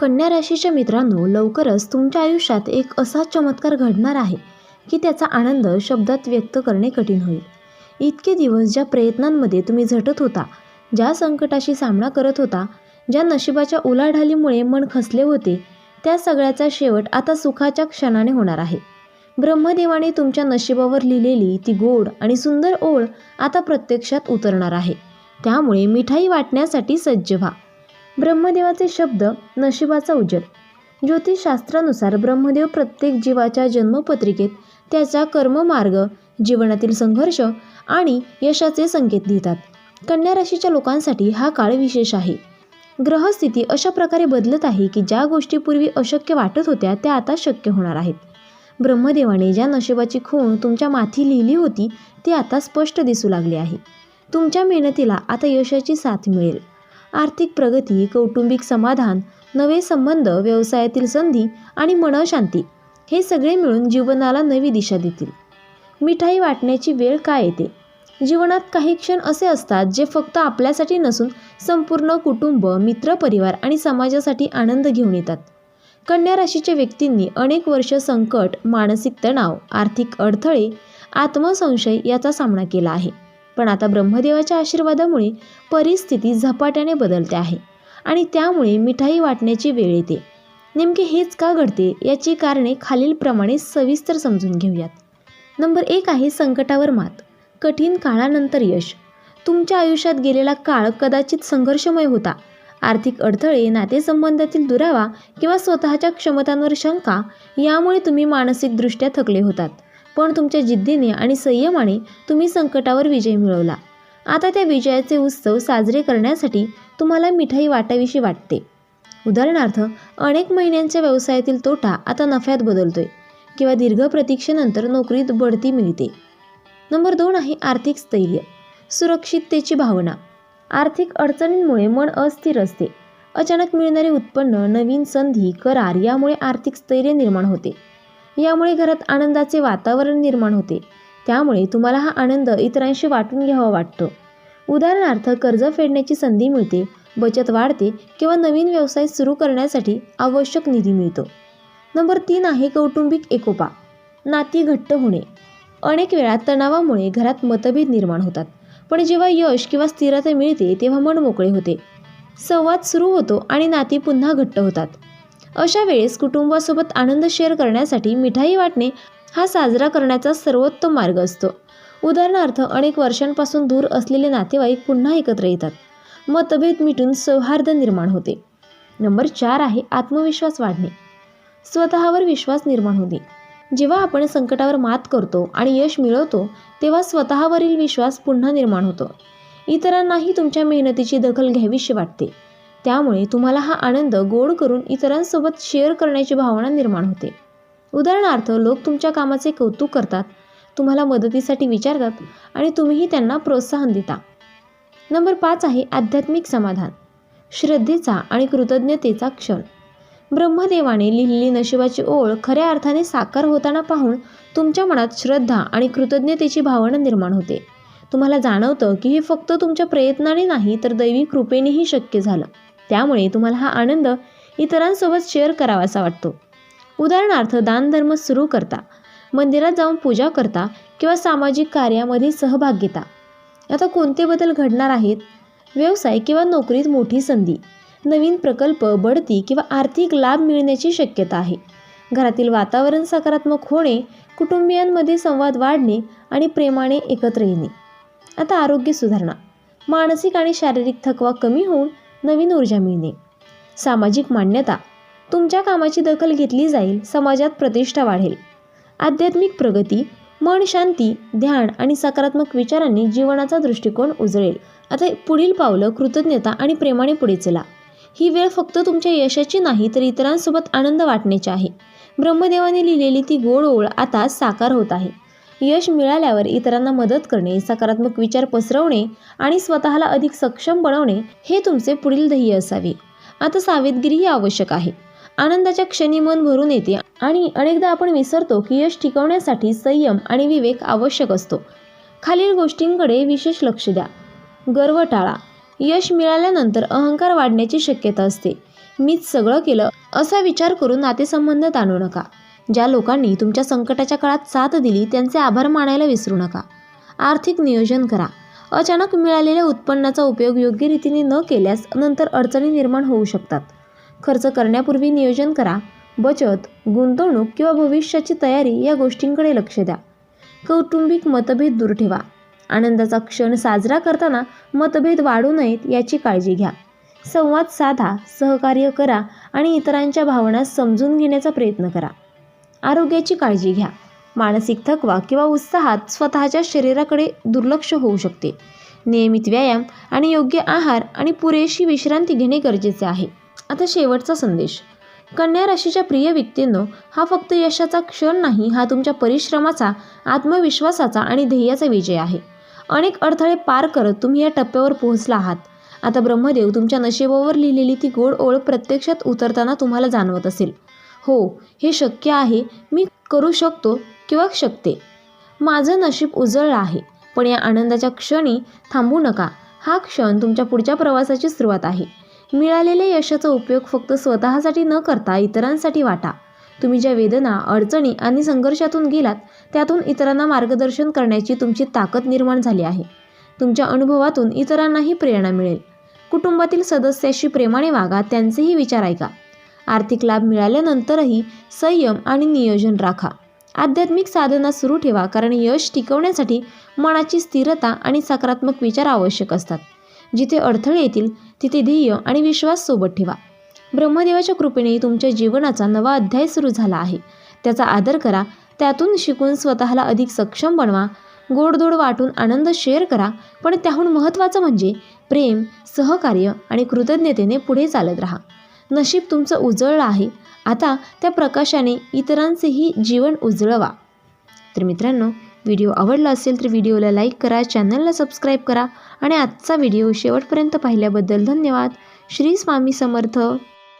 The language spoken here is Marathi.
कन्या राशीच्या मित्रांनो लवकरच तुमच्या आयुष्यात एक असा चमत्कार घडणार आहे की त्याचा आनंद शब्दात व्यक्त करणे कठीण होईल. इतके दिवस ज्या प्रयत्नांमध्ये तुम्ही झटत होता ज्या संकटाशी सामना करत होता ज्या नशिबाच्या उलाढालीमुळे मन खसले होते त्या सगळ्याचा शेवट आता सुखाच्या क्षणाने होणार आहे. ब्रह्मदेवाने तुमच्या नशिबावर लिहिलेली ती गोड आणि सुंदर ओळ आता प्रत्यक्षात उतरणार आहे. त्यामुळे मिठाई वाटण्यासाठी सज्ज व्हा. ब्रह्मदेवाचे शब्द नशिबाचा उजेड. ज्योतिषशास्त्रानुसार ब्रह्मदेव प्रत्येक जीवाच्या जन्मपत्रिकेत त्याचा कर्ममार्ग जीवनातील संघर्ष आणि यशाचे संकेत लिहितात कन्या राशीच्या लोकांसाठी हा काळ विशेष आहे. ग्रहस्थिती अशा प्रकारे बदलत आहे की ज्या गोष्टी पूर्वी अशक्य वाटत होत्या त्या आता शक्य होणार आहेत. ब्रह्मदेवाने ज्या नशिबाची खूण तुमच्या माथी लिहिली होती ती आता स्पष्ट दिसू लागली आहे. तुमच्या मेहनतीला आता यशाची साथ मिळेल. आर्थिक प्रगती कौटुंबिक समाधान नवे संबंध व्यवसायातील संधी आणि मनशांती हे सगळे मिळून जीवनाला नवी दिशा देतील. मिठाई वाटण्याची वेळ काय येते? जीवनात काही क्षण असे असतात जे फक्त आपल्यासाठी नसून संपूर्ण कुटुंब मित्रपरिवार आणि समाजासाठी आनंद घेऊन येतात. कन्या राशीच्या व्यक्तींनी अनेक वर्ष संकट मानसिक तणाव आर्थिक अडथळे आत्मसंशय याचा सामना केला आहे. पण आता ब्रह्मदेवाच्या आशीर्वादामुळे परिस्थिती झपाट्याने बदलते आहे आणि त्यामुळे मिठाई वाटण्याची वेळ येते. नेमके हेच का घडते याची कारणे खालीलप्रमाणे सविस्तर समजून घेऊयात. नंबर एक आहे संकटावर मात. कठीण काळानंतर यश. तुमच्या आयुष्यात गेलेला काळ कदाचित संघर्षमय होता. आर्थिक अडथळे नातेसंबंधातील दुरावा किंवा स्वतःच्या क्षमतांवर शंका यामुळे तुम्ही मानसिकदृष्ट्या थकले होतात. पण तुमच्या जिद्दीने आणि संयमाने तुम्ही संकटावर विजय मिळवला. आता त्या विजयाचे उत्सव साजरे करण्यासाठी तुम्हाला मिठाई वाटावीशी वाटते. उदाहरणार्थ अनेक महिन्यांच्या व्यवसायातील तोटा आता नफ्यात बदलतोय किंवा दीर्घ प्रतीक्षेनंतर नोकरीत बढती मिळते. नंबर दोन आहे आर्थिक स्थैर्य सुरक्षिततेची भावना. आर्थिक अडचणींमुळे मन अस्थिर असते. अचानक मिळणारे उत्पन्न नवीन संधी करार यामुळे आर्थिक स्थैर्य निर्माण होते. यामुळे घरात आनंदाचे वातावरण निर्माण होते. त्यामुळे तुम्हाला हा आनंद इतरांशी वाटून घ्यावा वाटतो. उदाहरणार्थ कर्ज फेडण्याची संधी मिळते बचत वाढते किंवा नवीन व्यवसाय सुरू करण्यासाठी आवश्यक निधी मिळतो. नंबर तीन आहे कौटुंबिक एकोपा. नाती घट्ट होणे. अनेक वेळा तणावामुळे घरात मतभेद निर्माण होतात. पण जेव्हा यश किंवा स्थिरता मिळते तेव्हा मन मोकळे होते. संवाद सुरू होतो आणि नाती पुन्हा घट्ट होतात. अशा वेळेस कुटुंबासोबत आनंद शेअर करण्यासाठी मिठाई वाटणे हा साजरा करण्याचा सर्वोत्तम मार्ग असतो. उदाहरणार्थ अनेक वर्षांपासून दूर असलेले नातेवाईक पुन्हा एकत्र येतात. मतभेद मिटून सौहार्द निर्माण होते. नंबर चार आहे आत्मविश्वास वाढणे. स्वतःवर विश्वास निर्माण होणे. जेव्हा आपण संकटावर मात करतो आणि यश मिळवतो तेव्हा स्वतःवरील विश्वास पुन्हा निर्माण होतो. इतरांनाही तुमच्या मेहनतीची दखल घ्यावीशी वाटते. त्यामुळे तुम्हाला हा आनंद गोड करून इतरांसोबत शेअर करण्याची भावना निर्माण होते. उदाहरणार्थ लोक तुमच्या कामाचे कौतुक करतात तुम्हाला मदतीसाठी विचारतात आणि तुम्हीही त्यांना प्रोत्साहन देता. नंबर पाच आहे आध्यात्मिक समाधान. श्रद्धेचा आणि कृतज्ञतेचा क्षण. ब्रह्मदेवाने लिहिलेली नशिबाची ओळ खऱ्या अर्थाने साकार होताना पाहून तुमच्या मनात श्रद्धा आणि कृतज्ञतेची भावना निर्माण होते. तुम्हाला जाणवतं की हे फक्त तुमच्या प्रयत्नाने नाही तर दैवी कृपेनेही शक्य झालं. त्यामुळे तुम्हाला हा आनंद इतरांसोबत शेअर करावासा वाटतो. उदाहरणार्थ दानधर्म सुरू करता मंदिरात जाऊन पूजा करता किंवा सामाजिक कार्यामध्ये सहभाग घेता. आता कोणते बदल घडणार आहेत? व्यवसाय किंवा नोकरीत मोठी संधी नवीन प्रकल्प बढती किंवा आर्थिक लाभ मिळण्याची शक्यता आहे. घरातील वातावरण सकारात्मक होणे कुटुंबियांमध्ये संवाद वाढणे आणि प्रेमाने एकत्र येणे. आता आरोग्य सुधारणा मानसिक आणि शारीरिक थकवा कमी होऊन नवीन ऊर्जा मिळणे. सामाजिक मान्यता. तुमच्या कामाची दखल घेतली जाईल समाजात प्रतिष्ठा वाढेल. आध्यात्मिक प्रगती मन शांती ध्यान आणि सकारात्मक विचारांनी जीवनाचा दृष्टिकोन उजळेल. आता पुढील पावलं कृतज्ञता आणि प्रेमाने पुढे चला. ही वेळ फक्त तुमच्या यशाची नाही तर इतरांसोबत आनंद वाटण्याची आहे. ब्रह्मदेवाने लिहिलेली ती गोड ओळ आता साकार होत आहे. यश मिळाल्यावर इतरांना मदत करणे सकारात्मक विचार पसरवणे आणि स्वतःला अधिक सक्षम बनवणे हे तुमचे पुढील ध्येय असावे. आता सावधगिरीही आवश्यक आहे. आनंदाच्या क्षणी मन भरून येते आणि अनेकदा आपण विसरतो की यश टिकवण्यासाठी संयम आणि विवेक आवश्यक असतो. खालील गोष्टींकडे विशेष लक्ष द्या. गर्व टाळा. यश मिळाल्यानंतर अहंकार वाढण्याची शक्यता असते. मीच सगळं केलं असा विचार करून नातेसंबंध ताणू नका. ज्या लोकांनी तुमच्या संकटाच्या काळात साथ दिली त्यांचे आभार मानायला विसरू नका. आर्थिक नियोजन करा. अचानक मिळालेल्या उत्पन्नाचा उपयोग योग्य रीतीने न केल्यास नंतर अडचणी निर्माण होऊ शकतात. खर्च करण्यापूर्वी नियोजन करा. बचत गुंतवणूक किंवा भविष्याची तयारी या गोष्टींकडे लक्ष द्या. कौटुंबिक मतभेद दूर ठेवा. आनंदाचा क्षण साजरा करताना मतभेद वाढू नयेत याची काळजी घ्या. संवाद साधा सहकार्य करा आणि इतरांच्या भावना समजून घेण्याचा प्रयत्न करा. आरोग्याची काळजी घ्या. मानसिक थकवा किंवा उत्साहात स्वतःच्या शरीराकडे दुर्लक्ष होऊ शकते. नियमित व्यायाम आणि योग्य आहार आणि पुरेशी विश्रांती घेणे गरजेचे आहे. आता शेवटचा संदेश. कन्या राशीच्या प्रिय व्यक्तींनो हा फक्त यशाचा क्षण नाही हा तुमच्या परिश्रमाचा आत्मविश्वासाचा आणि ध्येयाचा विजय आहे. अनेक अडथळे पार करत तुम्ही या टप्प्यावर पोहोचला आहात. आता ब्रह्मदेव तुमच्या नशिबावर लिहिलेली ती गोड ओळ प्रत्यक्षात उतरताना तुम्हाला जाणवत असेल. हो हे शक्य आहे. मी करू शकतो किंवा शकते. माझं नशीब उजळलं आहे पण या आनंदाच्या क्षणी थांबू नका. हा क्षण तुमच्या पुढच्या प्रवासाची सुरुवात आहे. मिळालेल्या यशाचा उपयोग फक्त स्वतःसाठी न करता इतरांसाठी वाटा. तुम्ही ज्या वेदना अडचणी आणि संघर्षातून गेलात त्यातून इतरांना मार्गदर्शन करण्याची तुमची ताकद निर्माण झाली आहे. तुमच्या अनुभवातून इतरांनाही प्रेरणा मिळेल. कुटुंबातील सदस्याशी प्रेमाने वागा त्यांचेही विचार ऐका. आर्थिक लाभ मिळाल्यानंतरही संयम आणि नियोजन राखा. आध्यात्मिक साधना सुरू ठेवा कारण यश टिकवण्यासाठी मनाची स्थिरता आणि सकारात्मक विचार आवश्यक असतात. जिथे अडथळे येतील तिथे ध्येय आणि विश्वास सोबत ठेवा. ब्रह्मदेवाच्या कृपेने तुमच्या जीवनाचा नवा अध्याय सुरू झाला आहे. त्याचा आदर करा त्यातून शिकून स्वतःला अधिक सक्षम बनवा गोडधोड वाटून आनंद शेअर करा पण त्याहून महत्त्वाचं म्हणजे प्रेम सहकार्य आणि कृतज्ञतेने पुढे चालत राहा. नशीब तुमचं उजळलं आहे. आता त्या प्रकाशाने इतरांचेही जीवन उजळवा. तर मित्रांनो व्हिडिओ आवडला असेल तर व्हिडिओला लाईक करा चॅनलला सबस्क्राईब करा आणि आजचा व्हिडिओ शेवटपर्यंत पाहिल्याबद्दल धन्यवाद. श्री स्वामी समर्थ.